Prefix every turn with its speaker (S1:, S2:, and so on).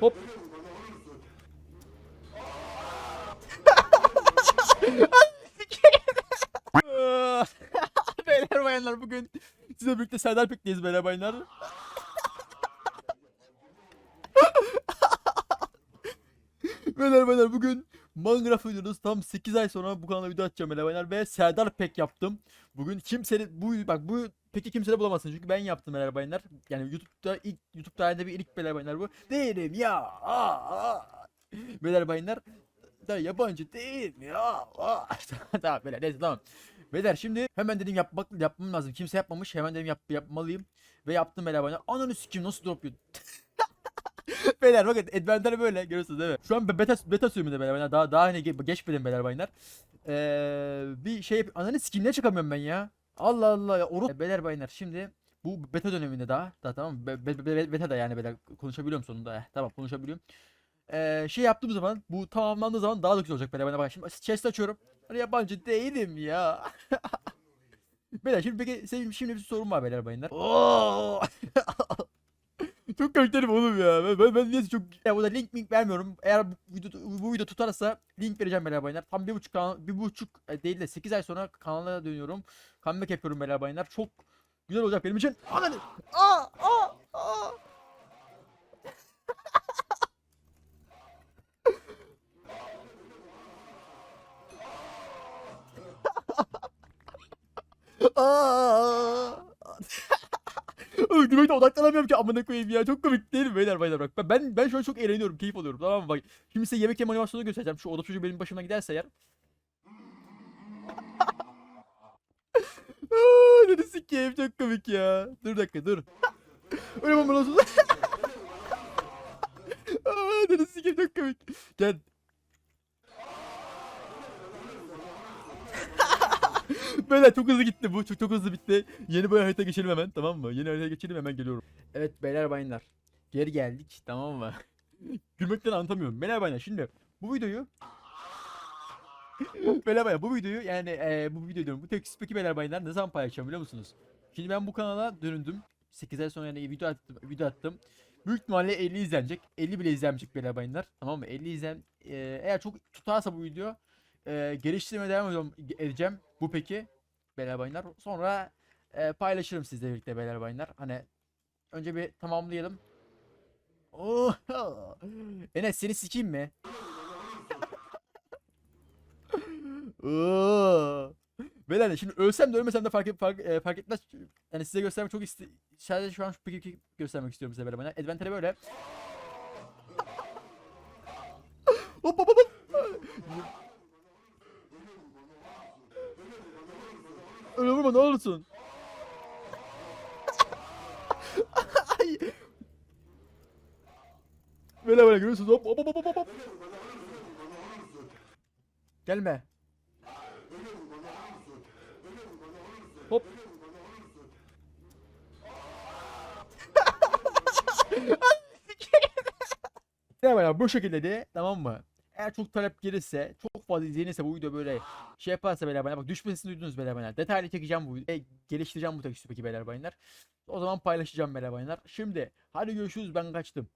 S1: Hop. beyler bayanlar bugün size birlikte Serdar Pik'teyiz beyler bayanlar. beyler bayanlar bugün Minecraft oynuyoruz. Tam 8 ay sonra bu kanala video atacağım beyler bayanlar ve Serdar Pek yaptım. Bugün kimsenin bu bak bu peki kimse de bulamazsın çünkü ben yaptım beyler bayanlar. Yani YouTube'da ilk YouTube tarihinde bir ilk beyler bayanlar bu. Değilim ya. Aa, aa. Beyler bayanlar da yabancı değil ya. Aa. tamam beyler neyse tamam. Beyler şimdi hemen dedim yapmak yapmam lazım. Kimse yapmamış. Hemen dedim yap, yapmalıyım. Ve yaptım beyler bayanlar. Ananı sikeyim nasıl drop yiyor? beyler bakın adventure böyle görüyorsunuz değil mi? Şu an be- beta beta sürümünde beyler bayanlar. Daha daha hani ge- geçmedim beyler bayanlar. Ee, bir şey ananı sikeyim ne çıkamıyorum ben ya? Allah Allah ya oru beyler bayanlar şimdi bu beta döneminde daha, daha tamam be, be, be, beta da yani beyler konuşabiliyorum sonunda. Eh, tamam konuşabiliyorum. Ee, şey yaptığım zaman bu tamamlandığı zaman daha da güzel olacak beyler bayanlar. Bak şimdi chest açıyorum. Hani yabancı değilim ya. beyler şimdi peki senin şimdi bir sorun var beyler bayanlar. Oo! Çok komiklerim oğlum ya. Ben, ben, ben niyeyse çok... Ya burada link link vermiyorum. Eğer bu video, bu video tutarsa link vereceğim beyler bayanlar. Tam bir buçuk, kanal, bir buçuk e, değil de 8 ay sonra kanala dönüyorum. Comeback yapıyorum beyler bayanlar. Çok güzel olacak benim için. Ananı! Aa! Aa! Aa! Aa! Öldürmekte odaklanamıyorum ki amına koyayım ya. Çok komik değil mi beyler baylar bak. Ben- Ben şu an çok eğleniyorum, keyif alıyorum tamam mı? Bak şimdi size yemek yeme animasyonu göstereceğim. Şu oda çocuğu benim başıma giderse eğer. Ne sikeyim çok komik ya. Dur dakika dur. Öyle olsun. Aa, Ne sikeyim çok komik. Gel. Beyler çok hızlı gitti bu. Çok, çok hızlı bitti. Yeni bir harita geçelim hemen tamam mı? Yeni harita geçelim hemen geliyorum. Evet beyler bayınlar. Geri geldik tamam mı? Gülmekten anlatamıyorum. Beyler bayınlar şimdi bu videoyu Beyler bayınlar bu videoyu yani eee, bu videoyu diyorum. Bu tek peki beyler bayınlar ne zaman paylaşacağım biliyor musunuz? Şimdi ben bu kanala dönündüm. 8 ay sonra yani video attım, video attım. Büyük ihtimalle 50 izlenecek. 50 bile izlenmeyecek beyler bayınlar. Tamam mı? 50 izlen eee, eğer çok tutarsa bu video eee geliştirmeye devam edeceğim. Bu peki beyler bayınlar. Sonra e, paylaşırım sizle birlikte beyler bayınlar. Hani önce bir tamamlayalım. Oh! Enes seni sikeyim mi? Oo. Beyler şimdi ölsem de ölmesem de fark, fark, e, fark etmez. Yani size göstermek çok iste sadece şu an şu peki göstermek istiyorum size bayınlar. Adventure böyle. hop hop hop. hop. Öyle vurma ne olursun. Ay. Böyle böyle görüyorsunuz hop hop hop hop hop. Gelme. Hop. Tamam ya bu şekilde de tamam mı? Eğer çok talep gelirse, çok fazla izlenirse bu video böyle şey yaparsa beyler baylar bak düşmesini duydunuz beyler baylar. Detaylı çekeceğim bu videoyu. Geliştireceğim bu tekstü peki beyler baylar. O zaman paylaşacağım beyler baylar. Şimdi hadi görüşürüz ben kaçtım.